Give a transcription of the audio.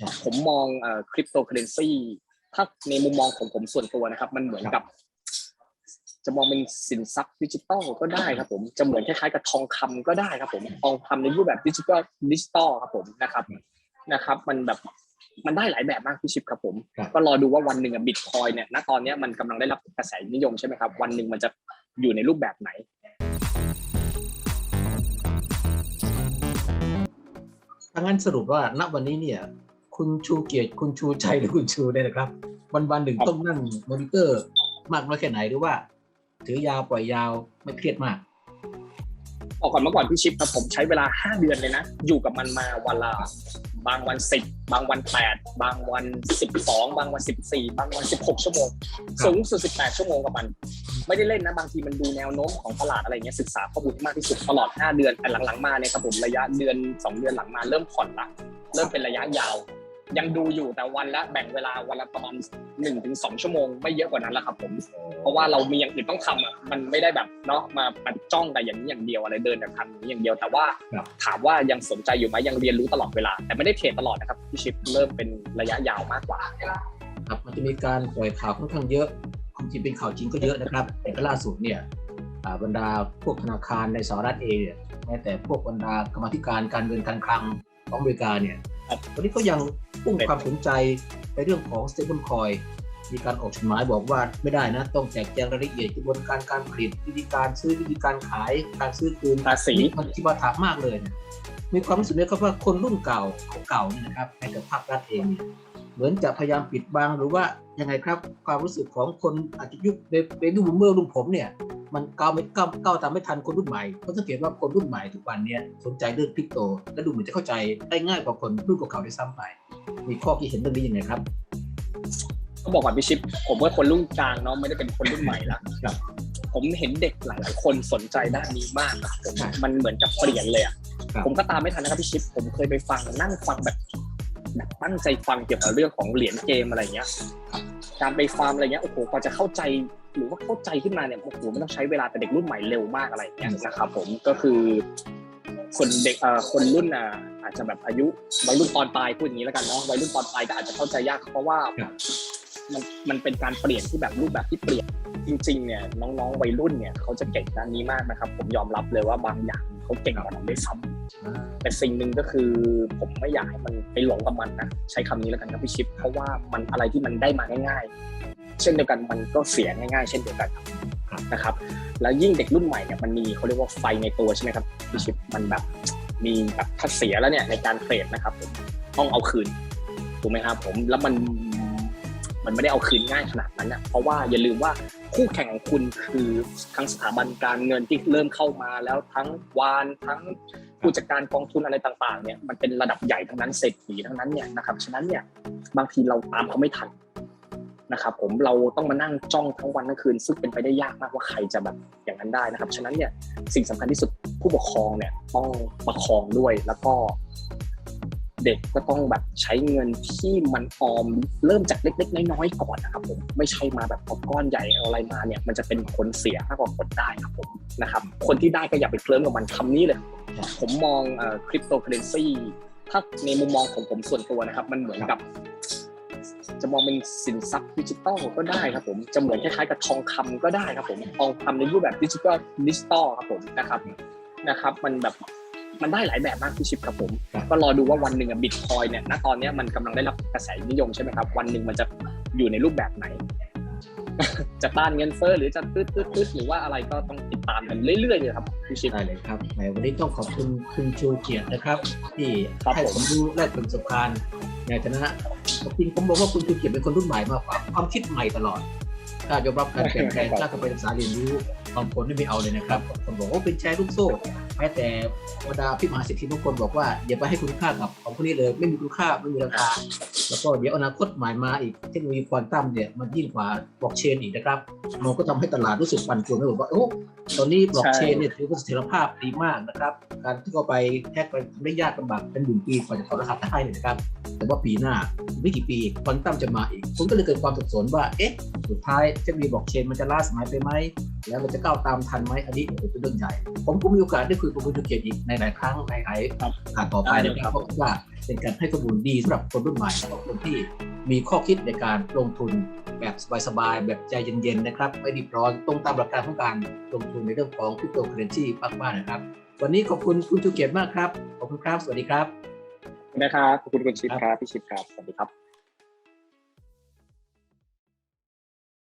ครับผมมองคริปโตเคอเรนซีถ้าในมุมมองของผมส่วนตัวนะครับ มันเหมือนกับ จะมองเป็นสินทรัพย์ดิจิตอลก็ได้ครับ ผมจะเหมือนคล้ายๆกับทองคำก็ได้ครับ ผมทองคำในรูปแบบดิจิตอลดิจิตอลครับผมนะครับนะครับ มันแบบมันได้หลายแบบมากพี่ชิปครับผมครับก็รอดูว่าวันหนึ่งอะบิตคอยเนี่ยณตอนเนี้ยมันกำลังได้รับกระแสนิยมใช่ไหมครับ วันหนึ่งมันจะอยู่ในรูปแบบไหนถ้างั้นสรุปว่าณวันนี้เนี่ย คุณชูเกียรติคุณชูชัยหรือคุณชูเนี่ยนะครับ วันวันๆหนึ่งครับต้องนั่งมอนิเตอร์มากน้อยแค่ไหนหรือว่า ถือยาวปล่อยยาวไม่เครียดมากออกก่อนเมื่อก่อนพี่ชิปครับผมใช้เวลา5เดือนเลยนะ อยู่กับมันมาวันละบางวันสิบบางวันแปดบางวันสิบสองบางวันสิบสี่บางวันสิบหกชั่วโมงครับสูงสุดสิบแปดชั่วโมงกับมัน ไม่ได้เล่นนะ บางทีมันดูแนวโน้มของตลาดอะไรเงี้ยศึกษาข้อมูลให้มากที่สุดตลอด5เดือนแต่หลังๆมาเนี่ยครับผมระยะเดือน2เดือนหลังมาเริ่มผ่อนละเริ่มเป็นระยะยาว ยังดูอยู่แต่วันละแบ่งเวลาวันละประมาณ1-2ถึงชั่วโมงไม่เยอะกว่านั้นละครับผม เพราะว่าเรามีอย่างอื่นต้องทำอะมันไม่ได้แบบเนาะมามาจ้องแต่อย่างนี้อย่างเดียวอะไรเดินแต่ทำอย่างนี้อย่างเดียวแต่ว่าครับถามว่ายังสนใจอยู่ไหมยังเรียนรู้ตลอดเวลา แต่ไม่ได้เทรดตลอดนะครับพี่ชิปเริ่มเป็นระยะยาวมากกว่า ครับมันจะมีการปล่อยข่าวค่อนข้างเยอะความจริงเป็นข่าวจริงก็เยอะนะครับ แต่ก็ล่าสุดเนี่ยอ่าบรรดาพวกธนาคารในสหรัฐเองเนี่ยแม้แต่พวกบรรดากรรมาธิการการเงินการคลังของอเมริกาเนี่ยครับวันนี้ก็ยัง พุ่งความสนใจในเรื่องของ stable coin มีการออกจดหมายบอกว่าไม่ได้นะ ต้องแจกแจงรายละเอียดกระบวนการการผลิตวิธีการซื้อวิธีการขาย การซื้อคืนภาษีนี่มันที่ว่าถามมากเลยนะมีความรู้สึกไหมครับว่าคนรุ่นเก่าเก่าๆนี่นะครับในกับภาครัฐเองเนี่ยเหมือนจะพยายามปิดบังหรือว่า ยังไงครับความรู้สึกของคนอาจจะยุคเบบี้บูมเมอร์รุ่นผมเนี่ยมันก้าวไม่ก้าวก้าวตามไม่ทันคนรุ่นใหม่เพราะสังเกตว่าคนรุ่นใหม่ทุกวันเนี่ยสนใจเรื่องคริปโต และดูเหมือนจะเข้าใจได้ง่ายกว่าคนรุ่นเก่าๆด้วยซ้ำไป มีข้อคิดเห็นเรื่องนี้ยังไงครับก็บอกก่อนพี่ชิป ผมว่าคนรุ่นกลางเนาะไม่ได้เป็นคนรุ่นใหม่ละครับ ผมเห็นเด็กหลายๆคนสนใจด้านนี้มากอะผมครับมันเหมือนกับเปลี่ยนเลยอะครับผมก็ตามไม่ทันนะครับพี่ชิป ผมเคยไปฟังนั่งฟังแบบ แบบตั้งใจฟังเกี่ยวกับเรื่องของเหรียญเกมอะไรเงี้ยการไปฟาร์มอะไรเงี้ยโอ้โหกว่าจะเข้าใจหรือว่าเข้าใจขึ้นมาเนี่ยโอ้โหมันต้องใช้เวลาแต่เด็กรุ่นใหม่เร็วมากอะไรเงี้ยนะครับผมก็คือคนเด็กเอ่อคนรุ่นอะอาจจะแบบอายุวัยรุ่นตอนปลายพูดอย่างนี้แล้วกันเนาะวัยรุ่นตอนปลายก็อาจจะเข้าใจยากเพราะว่าครับมันมันเป็นการเปลี่ยนที่แบบรูปแบบที่เปลี่ยนจริงๆเนี่ยน้องๆวัยรุ่นเนี่ยเขาจะเก่งด้านนี้มากนะครับ ผมยอมรับเลยว่าบางอย่างเขาเก่งกว่าเราด้วยซ้ำ แต่สิ่งหนึ่งก็คือผมไม่อยากให้มันไปหลงกับมันนะใช้คำนี้แล้วกันครับพี่ชิป เพราะว่ามันอะไรที่มันได้มาง่าย ๆ เช่นเดียวกันมันก็เสียง่ายๆ เช่นเดียวกันนะครับ แล้วยิ่งเด็กรุ่นใหม่เนี่ยมันมีเขาเรียกว่าไฟในตัวใช่ไหมครับพี่ชิปมันแบบมีแบบถ้าเสียแล้วเนี่ยในการเทรดนะครับผมต้องเอาคืนถูกไหมครับผมแล้วมันมันไม่ได้เอาคืนง่ายขนาดนั้นนะเพราะว่าอย่าลืมว่าคู่แข่งของคุณคือทั้งสถาบันการเงินที่เริ่มเข้ามาแล้วทั้งวานทั้ง ผู้จัดการกองทุนอะไรต่างๆเนี่ยมันเป็นระดับใหญ่ทั้งนั้นเศรษฐีทั้งนั้นเนี่ยนะครับฉะนั้นเนี่ยบางทีเราตามเขาไม่ทันนะครับผมเราต้องมานั่งจ้องทั้งวันทั้งคืน ซึ่งเป็นไปได้ยากมากว่าใครจะแบบอย่างนั้นได้นะครับ ฉะนั้นเนี่ยสิ่งสำคัญที่สุดผู้ปกครองเนี่ยต้องประคองด้วยแล้วก็ เด็กก็ต้องแบบใช้เงินที่มันออมเริ่มจากเล็ก ๆ น้อยๆก่อนนะครับผมไม่ใช่มาแบบเอาก้อนใหญ่เอาอะไรมาเนี่ย มันจะเป็นผลเสียมากกว่าผลได้ครับผมนะครับ คนที่ได้ก็อย่าไปเคลิ้มกับมันคำนี้เลย ผมมองคริปโตเคอเรนซีถ้าในมุมมองของผมส่วนตัวนะครับ มันเหมือนกับ จะมองเป็นสินทรัพย์ดิจิตอลก็ได้ครับผมจะเหมือนคล้ายๆกับทองคำก็ได้ครับผมทองคำในรูปแบบดิจิตอลดิจิตอลครับผมนะครับนะครับ มันแบบมันได้หลายแบบมากพี่ชิปครับผม ก็รอดูว่าวันหนึ่งอะบิตคอยเนี่ยณตอนนี้มันกำลังได้รับกระแสนิยมใช่ไหมครับ วันหนึ่งมันจะอยู่ในรูปแบบไหน จะต้านเงินเฟ้อหรือจะตืดตืดตืดหรือว่าอะไรก็ต้องติดตามกันเรื่อยๆเลยครับพี่ชิปได้เลยครับแหมวันนี้ต้องขอบคุณคุณชูเกียรตินะครับ ที่ครับให้ผมผมรู้แลกเปลี่ยนประสบการณ์ในฐานะจริงผมบอกว่าคุณชูเกียรติเป็นคนรุ่นใหม่มากกว่าความคิดใหม่ตลอดกล้ายอมรับการเปลี่ยนแปลงกล้าเข้าไปศึกษาเรียนรู้บางคนไม่เอาเลยนะครับบางคนบอกว่าเป็นแชร์ลูกโซ่ แม้แต่บรรดาพี่มหาเศรษฐีบางคนบอกว่าอย่าไปให้คุณค่ากับของพวกนี้เลย ไม่มีคุณค่าไม่มีราคาแล้วก็เดี๋ยวอนาคตใหม่มาอีกเทคโนโลยีควอนตัมเนี่ยมันยิ่งกว่าบล็อกเชนอีกนะครับมันก็ทำให้ตลาดรู้สึกปั่นป่วนไม่บอกว่าโอ้ตอนนี้บล็อกเชนเนี่ยถือว่าเสถียรภาพดีมากนะครับ การที่เข้าไปแฮกไปทำได้ยากลำบากเป็นหนึ่งปีกว่าจะถอดรหัสได้เนี่ยนะครับ แต่ว่าปีหน้าไม่กี่ปีควอนตัมจะมาอีกผมก็เลยเกิดความสับสนว่าเอ๊ะสุดท้ายเทคโนโลยีบล็อกเชนมันจะล้าสมัยไปไหม แล้วมันจะก้าวตามทันไหมอันนี้โอ้โหเป็นเรื่องใหญ่ ผมก็มีโอกาสได้คุยกับคุณธุเกียรติอีกในหลายครั้งในหลายครับการต่อไปได้นะเลยคครัรับบเพราะว่าเป็นการให้ข้อมูลดีสำหรับคนรุ่นใหม่และคนที่มีข้อคิดในการลงทุนแบบสบายๆแบบใจเย็นๆนะครับไม่รีบร้อนตรงตามหลักการของการลงทุนในเรื่องของคริปโตเคอเรนซีมากๆนะครับ วันนี้ขอบคุณคุณชูเกียรติมากครับ ขอบคุณครับ สวัสดีครับนะครับขอบคุณคุณชิปครับพี่ชิปครับ สวัสดีครับ